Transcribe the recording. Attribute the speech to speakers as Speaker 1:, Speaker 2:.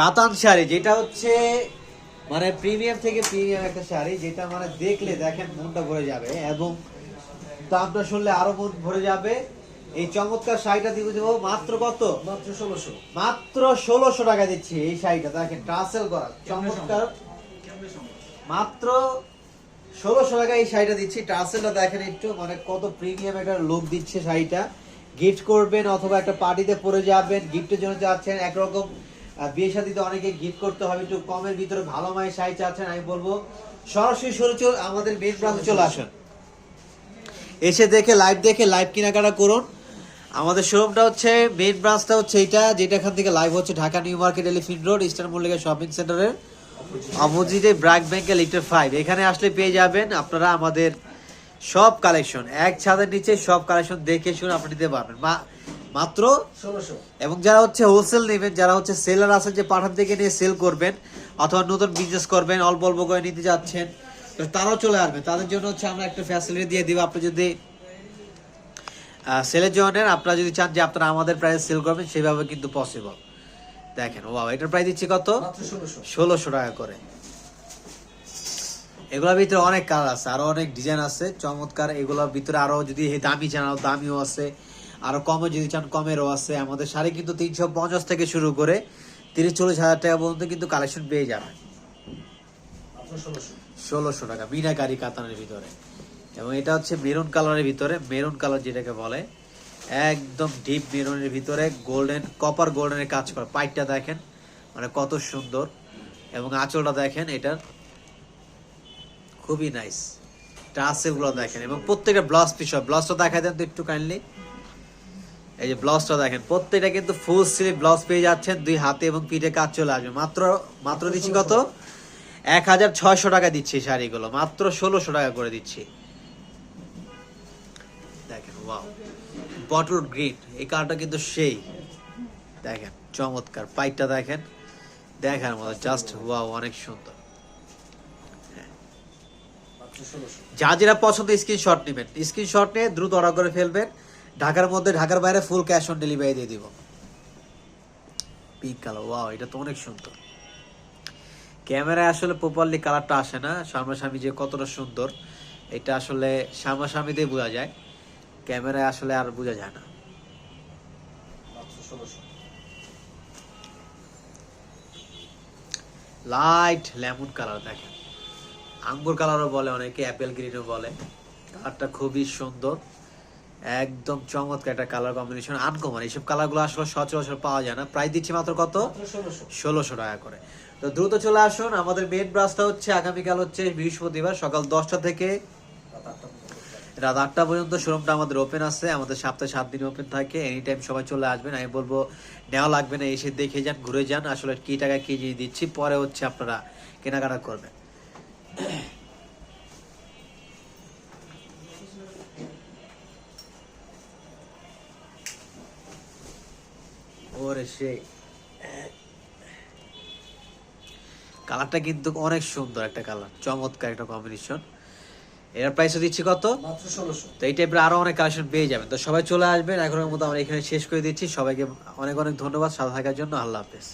Speaker 1: কাতান শাড়ি যেটা হচ্ছে মানে প্রিমিয়াম থেকে প্রিমিয়াম একটা শাড়ি যেটা মানে দেখলে দেখেন মনটা ভরে যাবে এবং দামটা শুনলে আরও মন ভরে যাবে। এই চমৎকার শাড়িটা দিব দেবো মাত্র কত?
Speaker 2: মাত্র ষোলোশো।
Speaker 1: মাত্র ষোলোশো টাকা দিচ্ছি এই শাড়িটা দেখেন ট্রাসেল করা চমৎকার। মাত্র ষোলোশো টাকা এই শাড়িটা দিচ্ছি। টার্সেলটা দেখেন একটু মানে কত প্রিমিয়াম একটা লুক দিচ্ছে শাড়িটা। গিফট করবেন অথবা একটা পার্টিতে পরে যাবেন গিফটের জন্য চাচ্ছেন একরকম বিয়ে শাদিতে অনেকে গিফট করতে হবে, একটু কমের ভিতরে ভালো মায়ের শাড়ি চাচ্ছেন আমি বলব, সরাসরি সরে চল, আমাদের মেন ব্রাঞ্চে চলে আসুন। এসে দেখে লাইভ দেখে লাইভ কেনাকাটা করুন। আমাদের শোরুমটা হচ্ছে মেন ব্রাঞ্চটা হচ্ছে এইটা, যেটা এখান থেকে লাইভ হচ্ছে Dhaka new market Elephant road eastern Mallika shopping সেন্টারের অপোজিটে ব্র্যাক ব্যাংকের লিটার ফাইভ এখানে আসলে পেয়ে যাবেন আপনারা আমাদের সব কালেকশন এক ছাদের নিচে সব কালেকশন দেখে শুনে আপনি নিতে পারবেন। মাত্র এবং যারা হচ্ছে হোলসেল নেবেন যারা হচ্ছে সেলার আছে যে পাঠান থেকে নিয়ে সেল করবেন অথবা নতুন বিজনেস করবেন অল্প অল্প করে নিতে যাচ্ছেন তো তারাও চলে আসবে। তাদের জন্য হচ্ছে আমরা একটা ফ্যাসিলিটি দিয়ে দিব। আপনি যদি সেলের জন্য আপনারা যদি চান যে আপনারা আমাদের প্রাইস সেল করবেন সেভাবে কিন্তু পসিবল দেখেন ও এটার প্রাইস দিচ্ছি কত?
Speaker 2: ষোলোশো।
Speaker 1: টাকা করে। এগুলোর ভিতরে অনেক কালার আছে আরও অনেক ডিজাইন আছে চমৎকার। এগুলোর ভিতরে আরও যদি দামি চান দামিও আছে আরও কমে যদি চান, কমেরও আছে। আমাদের শাড়ি কিন্তু তিনশো পঞ্চাশ থেকে শুরু করে তিরিশ, চল্লিশ হাজার টাকা পর্যন্ত কিন্তু কালেকশন পেয়ে
Speaker 2: মাত্র ষোলোশো
Speaker 1: টাকা মিনাকারি কাতানের ভিতরে। এবং এটা হচ্ছে মেরুন কালারের ভিতরে, মেরুন কালার যেটাকে বলে, একদম ডিপ মেরুনের ভিতরে গোল্ডেন কপার গোল্ডেনের কাজ করা। পাইটটা দেখেন মানে কত সুন্দর। এবং আঁচলটা দেখেন এটার খুবই নাইস টাসেগুলো দেখেন। এবং প্রত্যেকটা ব্লাউজ পিস হয়। ব্লাউজটা দেখাই দেন তো একটু কাইন্ডলি এই যে ব্লাউজটা দেখেন প্রত্যেকটা কিন্তু ফুল স্লিভ ব্লাউজ পেয়ে যাচ্ছেন দুই হাতে এবং পিঠে কাজ চলে আসবে। মাত্র মাত্র দিচ্ছি কত? এক হাজার ছয়শো টাকা দিচ্ছি শাড়িগুলো মাত্র ষোলোশো টাকা করে দিচ্ছি। দেখেন ওয়াও বটল গ্রিন এই কালারটা কিন্তু সেই। দেখেন চমৎকার পাইটটা দেখেন দেখার মতো জাস্ট ওয়াও অনেক সুন্দর।
Speaker 2: ষোলোশো।
Speaker 1: যা যেটা পছন্দ স্ক্রিনশট নেবেন। স্ক্রিনশট নিয়ে দ্রুত অর্ডার করে ফেলবেন। ঢাকার মধ্যে ঢাকার বাইরে ফুল ক্যাশ অন ডেলিভারি দিয়ে দিব। পিঙ্ক কালার ওয়াও এটা তো অনেক সুন্দর। ক্যামেরায় আসলে প্রপারলি কালারটা আসে না সামনাসামনি যে কতটা সুন্দর এটা আসলে সামনাসামনিতেই বোঝা যায়। ক্যামেরায় আসলে আর বোঝা যায় না। লাইট লেমন কালার দেখেন। আঙ্গুর কালারও বলে অনেকে অ্যাপেল গ্রিনও বলে। কালারটা খুবই সুন্দর। একদম চমৎকার একটা কালার কম্বিনেশন আনকমন। এইসব কালারগুলো আসলে সচরাচর পাওয়া যায় না। প্রায় দিচ্ছি মাত্র কত?
Speaker 2: ষোলোশো
Speaker 1: টাকা করে। তো দ্রুত চলে আসুন, আমাদের মেন ব্রাসটা হচ্ছে আগামীকাল হচ্ছে বৃহস্পতিবার সকাল দশটা থেকে
Speaker 2: রাত আটটা পর্যন্ত
Speaker 1: শোরুমটা আমাদের ওপেন আছে। আমাদের সপ্তাহে সাত দিন ওপেন থাকে। এনি টাইম সবাই চলে আসবেন, আমি বলব নেওয়া লাগবে না, এসে দেখে যান, ঘুরে যান। আসলে কি টাকা, কি জিনিস দিচ্ছি, পরে হচ্ছে আপনারা কেনাকাটা করবেন। সেই কালারটা কিন্তু অনেক সুন্দর একটা কালার চমৎকার একটা কম্বিনেশন এর প্রাইসও দিচ্ছি কত? তো এই টাইপের আরও অনেক কালেকশন পেয়ে যাবেন। তো সবাই চলে আসবেন। এখনের মতো আমরা এখানে শেষ করে দিচ্ছি। সবাইকে অনেক অনেক ধন্যবাদ। সাথে থাকার জন্য আল্লাহ হাফেজ।